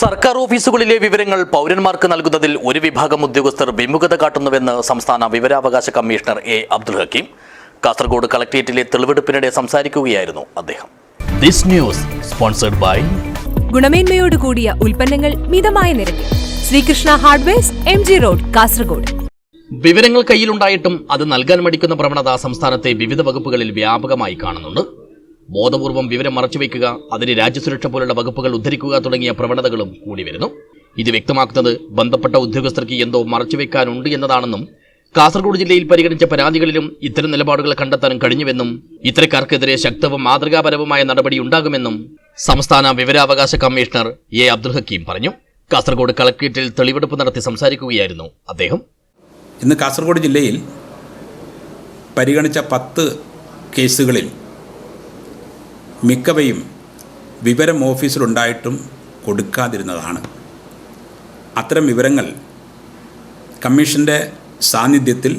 സർക്കാർ ഓഫീസുകളിലെ വിവരങ്ങൾ പൗരന്മാർക്ക് നൽകുന്നതിൽ ഒരു വിഭാഗം ഉദ്യോഗസ്ഥർ വിമുഖത കാട്ടുന്നുവെന്ന് സംസ്ഥാന വിവരാവകാശ കമ്മീഷണർ എ അബ്ദുൽ ഹക്കീം. കാസർഗോഡ് കളക്ട്രേറ്റിലെ തെളിവെടുപ്പിനിടെ സംസാരിക്കുകയായിരുന്നു അദ്ദേഹം. ദിസ് ന്യൂസ് സ്പോൺസർഡ് ബൈ ഗുണമേന്മയോട് കൂടിയ ഉൽപ്പന്നങ്ങൾ മിതമായ നിരക്കിൽ. Sreekrishna hardwares M G road Kasaragod. വിവരങ്ങൾ കയ്യിലുണ്ടായിട്ടും അത് നൽകാൻ മടിക്കുന്ന പ്രവണത സംസ്ഥാനത്തെ വിവിധ വകുപ്പുകളിൽ വ്യാപകമായി കാണുന്നുണ്ട്. ബോധപൂർവം വിവരം മറച്ചുവെക്കുക അതിന് രാജ്യസുരക്ഷ പോലുള്ള വകുപ്പുകൾ ഉദ്ധരിക്കുക തുടങ്ങിയ പ്രവണതകളും കൂടി വരുന്നു. ഇത് വ്യക്തമാക്കുന്നത് ബന്ധപ്പെട്ട ഉദ്യോഗസ്ഥർക്ക് എന്തോ മറച്ചുവെക്കാനുണ്ട് എന്നതാണെന്നും കാസർഗോഡ് ജില്ലയിൽ പരിഗണിച്ച പരാതികളിലും ഇത്തരം നിലപാടുകൾ കണ്ടെത്താൻ കഴിഞ്ഞുവെന്നും ഇത്തരക്കാർക്കെതിരെ ശക്തവും മാതൃകാപരവുമായ നടപടി ഉണ്ടാകുമെന്നും സംസ്ഥാന വിവരാവകാശ കമ്മീഷണർ എ. അബ്ദുൽ ഹക്കീം പറഞ്ഞു. കാസർഗോഡ് കളക്ട്രേറ്റിൽ തെളിവെടുപ്പ് നടത്തി സംസാരിക്കുകയായിരുന്നു അദ്ദേഹം. ഇന്ന് കാസർഗോഡ് ജില്ലയിൽ പരിഗണിച്ച പത്ത് കേസുകളിൽ മിക്കവയും വിവരം ഓഫീസിലുണ്ടായിട്ടും കൊടുക്കാതിരുന്നതാണ്. അത്തരം വിവരങ്ങൾ കമ്മീഷന്റെ സാന്നിധ്യത്തിൽ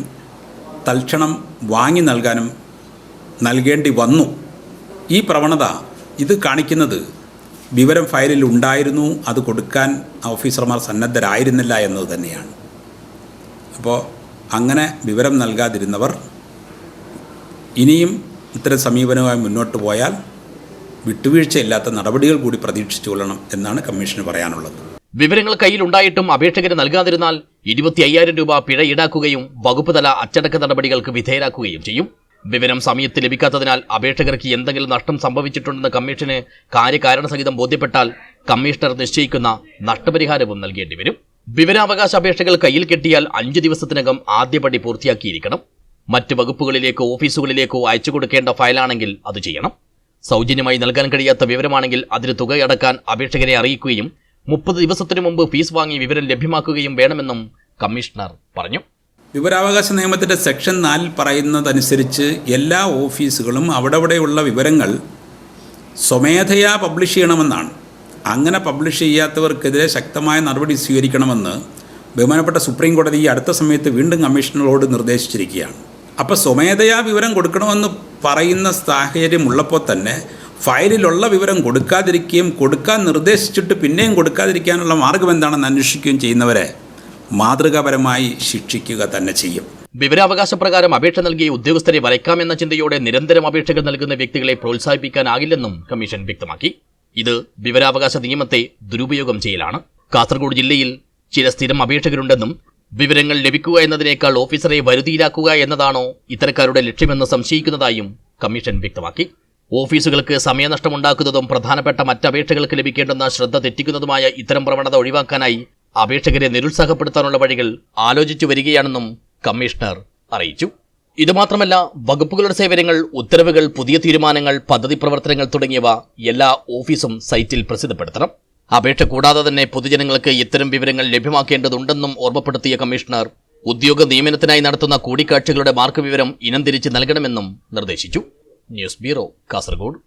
തൽക്ഷണം വാങ്ങി നൽകാനും നൽകേണ്ടി വന്നു. ഈ പ്രവണത ഇത് കാണിക്കുന്നത് വിവരം ഫയലിൽ ഉണ്ടായിരുന്നു അത് കൊടുക്കാൻ ഓഫീസർമാർ സന്നദ്ധരായിരുന്നില്ല എന്നത് തന്നെയാണ്. അപ്പോൾ അങ്ങനെ വിവരം നൽകാതിരുന്നവർ ഇനിയും ഇത്തരം സമീപനവുമായി മുന്നോട്ട് പോയാൽ വിട്ടുവീഴ്ചയില്ലാത്ത നടപടികൾ കൂടി പ്രതീക്ഷിച്ചു കൊള്ളണം എന്നാണ് കമ്മീഷന് പറയാനുള്ളത്. വിവരങ്ങൾ കയ്യിലുണ്ടായിട്ടും അപേക്ഷകരെ നൽകാതിരുന്നാൽ ഇരുപത്തി അയ്യായിരം രൂപ പിഴ ഈടാക്കുകയും വകുപ്പ് തല അച്ചടക്ക നടപടികൾക്ക് വിധേയരാക്കുകയും ചെയ്യും. വിവരം സമയത്ത് ലഭിക്കാത്തതിനാൽ അപേക്ഷകർക്ക് എന്തെങ്കിലും നഷ്ടം സംഭവിച്ചിട്ടുണ്ടെന്ന് കമ്മീഷന് കാര്യകാരണസഹിതം ബോധ്യപ്പെട്ടാൽ കമ്മീഷണർ നിശ്ചയിക്കുന്ന നഷ്ടപരിഹാരവും നൽകേണ്ടി വരും. വിവരാവകാശ അപേക്ഷകൾ കയ്യിൽ കെട്ടിയാൽ അഞ്ച് ദിവസത്തിനകം ആദ്യപടി പൂർത്തിയാക്കിയിരിക്കണം. മറ്റ് വകുപ്പുകളിലേക്കോ ഓഫീസുകളിലേക്കോ അയച്ചു കൊടുക്കേണ്ട ഫയലാണെങ്കിൽ അത് ചെയ്യണം. സൗജന്യമായി നൽകാൻ കഴിയാത്ത വിവരമാണെങ്കിൽ അതിന് തുകയടക്കാൻ അപേക്ഷകരെ അറിയിക്കുകയും മുപ്പത് ദിവസത്തിനു മുമ്പ് ഫീസ് വാങ്ങി വിവരം ലഭ്യമാക്കുകയും വേണമെന്നും കമ്മീഷണർ പറഞ്ഞു. വിവരാവകാശ നിയമത്തിന്റെ സെക്ഷൻ നാലിൽ പറയുന്നതനുസരിച്ച് എല്ലാ ഓഫീസുകളും അവിടെവിടെയുള്ള വിവരങ്ങൾ സ്വമേധയാ പബ്ലിഷ് ചെയ്യണമെന്നാണ്. അങ്ങനെ പബ്ലിഷ് ചെയ്യാത്തവർക്കെതിരെ ശക്തമായ നടപടി സ്വീകരിക്കണമെന്ന് ബഹുമാനപ്പെട്ട സുപ്രീം കോടതി ഈ അടുത്ത സമയത്ത് വീണ്ടും കമ്മീഷണറോട് നിർദ്ദേശിച്ചിരിക്കുകയാണ്. അപ്പോൾ സ്വമേധയാ വിവരം കൊടുക്കണമെന്ന് പറയുന്ന സാഹചര്യം ഉള്ളപ്പോൾ തന്നെ ഫയലിലുള്ള വിവരം കൊടുക്കാതിരിക്കുകയും കൊടുക്കാൻ നിർദ്ദേശിച്ചിട്ട് പിന്നെയും കൊടുക്കാതിരിക്കാനുള്ള മാർഗം എന്താണെന്ന് അന്വേഷിക്കുകയും ചെയ്യുന്നവരെ മാതൃകാപരമായി ശിക്ഷിക്കുക തന്നെ ചെയ്യും. വിവരാവകാശ പ്രകാരം അപേക്ഷ നൽകിയ ഉദ്യോഗസ്ഥരെ വരയ്ക്കാമെന്ന ചിന്തയോടെ നിരന്തരം അപേക്ഷകൾ നൽകുന്ന വ്യക്തികളെ പ്രോത്സാഹിപ്പിക്കാനാകില്ലെന്നും കമ്മീഷൻ വ്യക്തമാക്കി. ഇത് വിവരാവകാശ നിയമത്തെ ദുരുപയോഗം ചെയ്യലാണ്. കാസർഗോഡ് ജില്ലയിൽ ചില സ്ഥിരം അപേക്ഷകരുണ്ടെന്നും വിവരങ്ങൾ ലഭിക്കുക എന്നതിനേക്കാൾ ഓഫീസറെ വരുതിയിലാക്കുക എന്നതാണോ ഇത്തരക്കാരുടെ ലക്ഷ്യമെന്ന് സംശയിക്കുന്നതായും കമ്മീഷൻ വ്യക്തമാക്കി. ഓഫീസുകൾക്ക് സമയനഷ്ടമുണ്ടാക്കുന്നതും പ്രധാനപ്പെട്ട മറ്റപേക്ഷകൾക്ക് ലഭിക്കേണ്ടുന്ന ശ്രദ്ധ തെറ്റിക്കുന്നതുമായ ഇത്തരം പ്രവണത ഒഴിവാക്കാനായി അപേക്ഷകരെ നിരുത്സാഹപ്പെടുത്താനുള്ള വഴികൾ ആലോചിച്ചു വരികയാണെന്നും കമ്മീഷണർ അറിയിച്ചു. ഇതുമാത്രമല്ല വകുപ്പുകളുടെ സേവനങ്ങൾ ഉത്തരവുകൾ പുതിയ തീരുമാനങ്ങൾ പദ്ധതി പ്രവർത്തനങ്ങൾ തുടങ്ങിയവ എല്ലാ ഓഫീസും സൈറ്റിൽ പ്രസിദ്ധപ്പെടുത്തണം. അപേക്ഷ കൂടാതെ തന്നെ പൊതുജനങ്ങൾക്ക് ഇത്തരം വിവരങ്ങൾ ലഭ്യമാക്കേണ്ടതുണ്ടെന്നും ഓർമ്മപ്പെടുത്തിയ കമ്മീഷണർ. ഉദ്യോഗ നിയമനത്തിനായി നടത്തുന്ന കൂടിക്കാഴ്ചകളുടെ മാർക്ക് വിവരം ഇനം തിരിച്ച് നൽകണമെന്നും നിർദ്ദേശിച്ചു. News bureau Kasaragod.